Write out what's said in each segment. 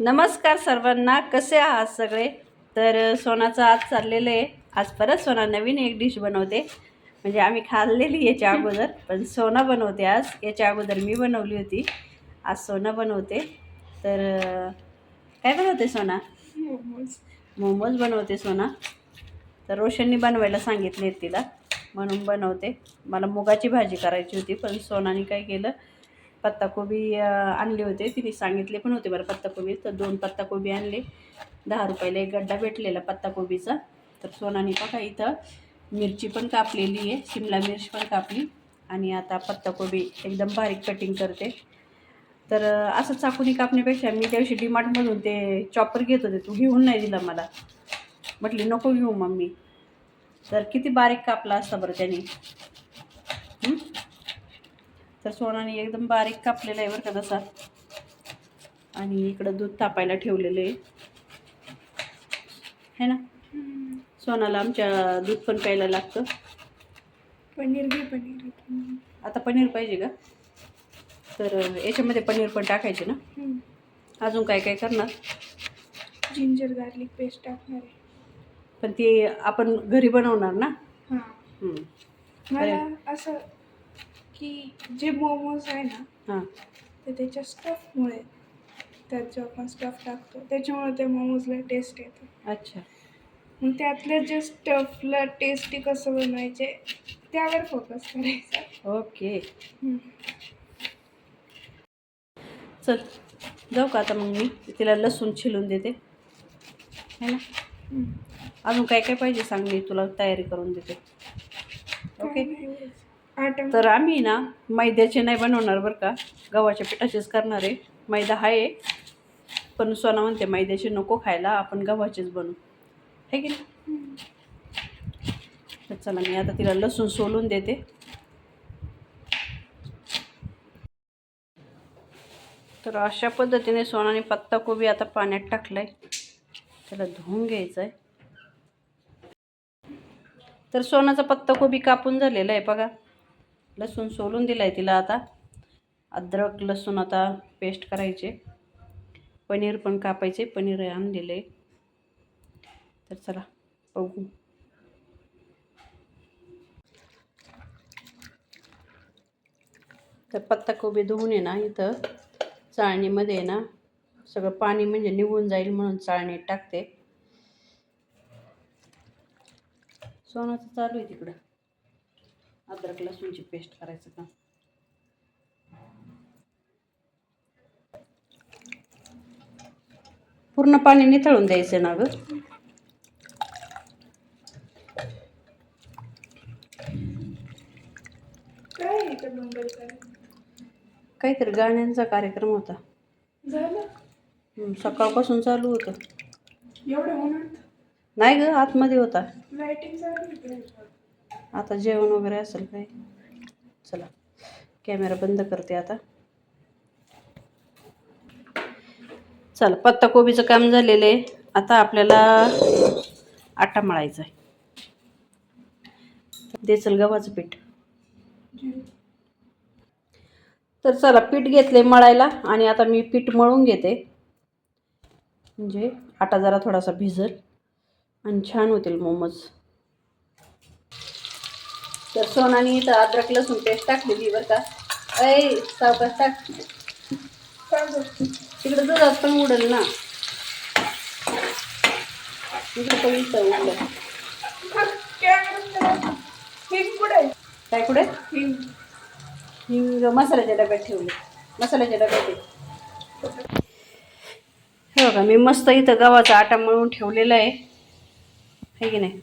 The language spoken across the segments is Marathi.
नमस्कार सर्वांना कसे आहात सगळे? तर सोनाचं आज चाललेलं आहे. आज परत सोना नवीन एक डिश बनवते. म्हणजे आम्ही खाल्लेली याच्या अगोदर पण सोना बनवते आज. याच्या अगोदर मी बनवली होती. आज सोना बनवते. तर काय बनवते सोना? मोमोज. बनवते सोना. तर रोशननी बनवायला सांगितले तिला. म्हणून बनवते. मला मुगाची भाजी करायची होती पण सोनाने काय केलं? पत्ताकोबी आणले होते. तिने सांगितले पण होते बरं पत्ताकोबी. तर दोन पत्ताकोबी आणले. दहा रुपयाला एक गड्डा भेटलेला पत्ताकोबीचा. तर सोनाने बघा इथं मिरची पण कापलेली आहे. शिमला मिर्च पण कापली. आणि आता पत्ताकोबी एकदम बारीक कटिंग करते. तर असं चाकूनी कापण्यापेक्षा मी त्या दिवशी डिमार्टमधून ते चॉपर घेत होते. तू घेऊन नाही दिला मला. म्हटली नको घेऊ मम्मी. तर किती बारीक कापला असता बरं त्याने. तर सोनाने एकदम बारीक कापलेला आहे बरं का तसा. आणि इकडं दूध तापायला ठेवलेलं आहे. है ना? सोनाला आमच्या दूध पण प्यायला लागतं. पनीर घे पनीर आता पनीर पाहिजे का? तर याच्यामध्ये पनीर पण टाकायचे ना? अजून काय काय करणार? जिंजर गार्लिक पेस्ट टाकणार आहे. पण ते आपण घरी बनवणार ना. मला असं की जे मोमोज आहे ना हां. ते त्याच्या स्टफमुळे त्यात जो आपण स्टफ टाकतो त्याच्यामुळे त्या मोमोजला टेस्ट येते. अच्छा. मग त्यातल्या जे स्टफला टेस्टी कसं बनवायचे त्यावर फोकस करायचा. ओके. चल जाऊ का आता मग मी? तिला लसूण छिलून देते. है ना. अजून काय काय पाहिजे सांग मी तुला तयारी करून देते. ओके? तर आम्ही ना मैद्याचे नाही बनवणार बरं का. गव्हाच्या पिठाचेच करणार आहे. मैदा आहे. पण सोना म्हणते मैद्याचे नको खायला आपण गव्हाचेच बनवू. आहे की नाही? तर चला मी आता तिला लसूण सोलून देते. तर अशा पद्धतीने सोनाने पत्ताकोबी आता पाण्यात टाकलाय. त्याला धुवून घ्यायचं आहे तर सोनाचा पत्ताकोबी कापून झालेला आहे बघा. लसूण सोलून दिला आहे तिला आता. अद्रक लसूण आता पेस्ट करायचे. पनीर पण कापायचे पनीर आणलेले. तर चला बघू. तर पत्ताकोबी धुवून आहे ना इथं. चाळणीमध्ये आहे ना सगळं पाणी म्हणजे निघून जाईल म्हणून चाळणीत टाकते. सोनाचं चालू आहे तिकडं. अद्रक लसूणची पेस्ट करायचं का? पूर्ण पाणी निथळून द्यायचं ना गं? काहीतरी गाण्यांचा कार्यक्रम होता. सकाळपासून चालू होतं. नाही ग आतमध्ये होता. आता जेवण वगैरे असेल काय? चला कॅमेरा बंद करते आता. चला पत्ताकोबीचं काम झालेलं आहे. आता आपल्याला आटा मळायचा आहे. दे चल गव्हाचं पीठ. तर चला पीठ घेतले मळायला आणि आता मी पीठ मळून घेते. म्हणजे आटा जरा थोडासा भिजल आणि छान होतील मोमोज. तर सोनाने इथं अद्रक लसूण पेस्ट टाकलेली बरं का. ऐ सावकाश टाक. तिकडं दुधात पण उडेल ना. तिकडं पण इथं उडलं. काय कुठे? हिंग मसाल्याच्या डब्यात ठेवले. मसाल्याच्या डब्यात हे बघा मी मस्त इथं गव्हाचा आटा मळून ठेवलेला आहे. है की नाही?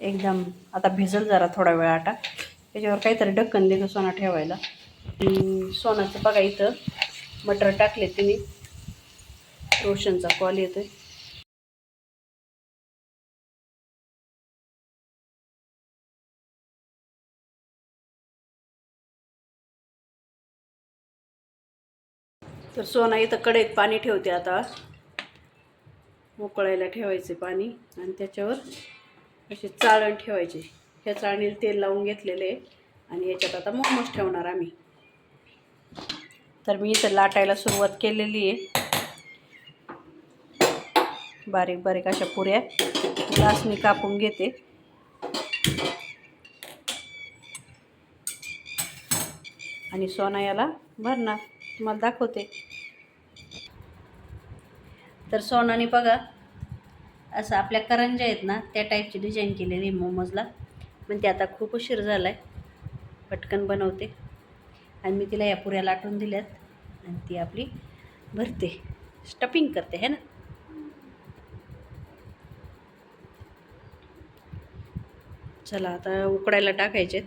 एकदम आता भिजल जरा थोडा वेळ आटा. त्याच्यावर काहीतरी ढक्कन देतो सोना ठेवायला. सोनाचं बघा इथं मटर टाकले तिने. रोशनचा कॉल येतोय. तर सोना इथं कढईत पाणी ठेवते आता. मोकळायला ठेवायचे पाणी आणि त्याच्यावर असे चाळण ठेवायचे. ह्या चाळणीला तेल लावून घेतलेले आहे आणि याच्यात आता मोमोज ठेवणार आम्ही. तर मी इथं लाटायला सुरुवात केलेली आहे. बारीक बारीक अशा पुऱ्या. ग्लासनी कापून घेते. आणि सोना याला भरणार. तुम्हाला दाखवते. तर सोनाने बघा असं आपल्या करंज्या आहेत ना त्या टाईपची डिझाईन केलेली आहे मोमोजला. पण ते आता खूप उशीर झाला आहे पटकन बनवते. आणि मी तिला या पुऱ्या लाटून दिल्यात. आणि ती आपली भरते. स्टपिंग करते है ना? चला आता उकडायला टाकायचेत.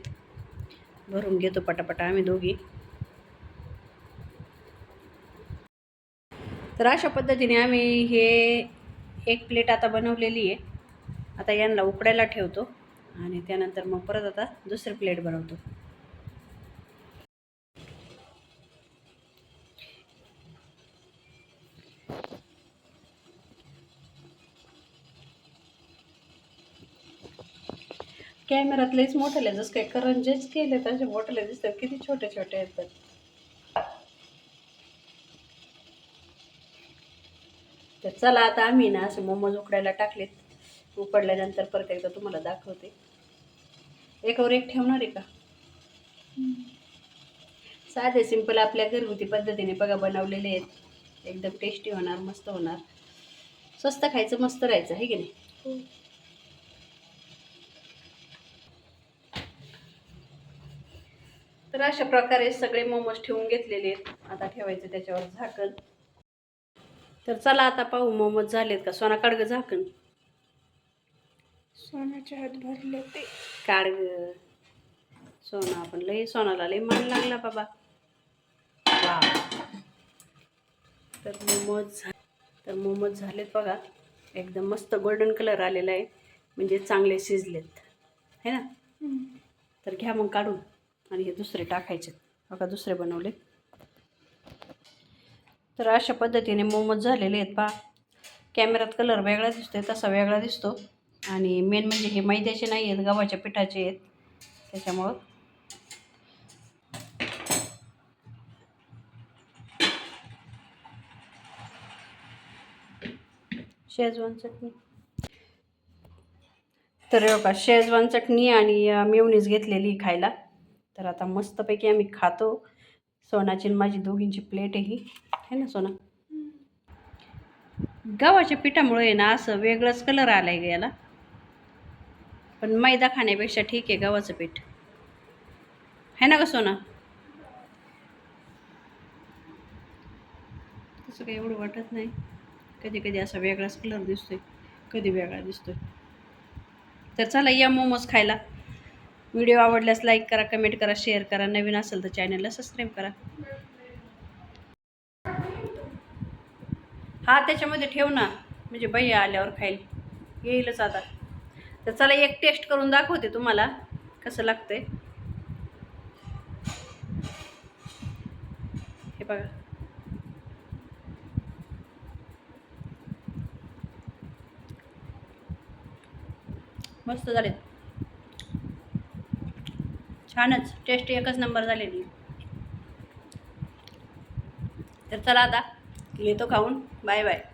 भरून घेतो पटापटा आम्ही दोघी. तर अशा पद्धतीने आम्ही हे एक प्लेट आता बनवलेली आहे. आता यांना उकडायला ठेवतो आणि त्यानंतर मग परत आता दुसरी प्लेट बनवतो. कॅमेरात लईच मोठे जसं काही करंजेच केले तसे मोठे दिसतात. किती छोटे छोटे आहेत पण. तर चला आता आम्ही ना असे मोमोज उकडायला टाकलेत. उकडल्यानंतर परत एकदा तुम्हाला दाखवते. एकावर एक ठेवणार आहे का? साधे सिंपल आपल्या घरगुती पद्धतीने बघा बनवलेले आहेत. एकदम टेस्टी होणार मस्त होणार. स्वस्त खायचं मस्त राहायचं आहे की नाही? हो. तर अशा प्रकारे सगळे मोमोज ठेवून घेतलेले आहेत. आता ठेवायचे त्याच्यावर झाकण. तर चला आता पाहू मोमोज झालेत का? सोना काढ ग झाकण सोन्याच्या हात भरले ते. काढ ग. सोना आपण लई सोनाला लई मान लागला बाबा. वा तर मोमोज झा तर मोमोज झालेत बघा. एकदम मस्त गोल्डन कलर आलेला आहे. म्हणजे चांगले शिजलेत. है ना? तर घ्या मग काढून. आणि हे दुसरे टाकायचे बघा दुसरे बनवले तर अशा पद्धतीने मोमोज झालेले आहेत पहा. कॅमेऱ्यात कलर वेगळा दिसतो आहे तसा वेगळा दिसतो. आणि मेन म्हणजे हे मैद्याचे नाही आहेत गव्हाच्या पिठाचे आहेत. त्याच्यामुळं. शेजवान चटणी. तर हे बघा शेजवान चटणी आणि मेवणीच घेतलेली खायला. तर आता मस्तपैकी आम्ही खातो. सोनाची आणि माझी दोघींची प्लेट आहे ही. है ना सोना? गव्हाच्या पिठामुळे आहे ना असं वेगळंच कलर आला आहे याला. पण मैदा खाण्यापेक्षा ठीक आहे गव्हाचं पीठ. है ना का सोना? तसं काही एवढं वाटत नाही. कधी कधी असा वेगळाच कलर दिसतोय. कधी वेगळा दिसतोय. तर चला या मोमोज खायला. व्हिडिओ आवडल्यास लाईक करा कमेंट करा शेअर करा. नवीन असेल तर चॅनलला सबस्क्राईब करा. हा त्याच्यामध्ये ठेव ना. म्हणजे भैया आल्यावर खाईल. येईलच आता. तर चला एक टेस्ट करून दाखवते तुम्हाला कसं लागतंय. हे बघा. मस्त झाले छानच. टेस्ट एकच नंबर झालेली. तर चला आता. येतो खाऊन. Bye bye.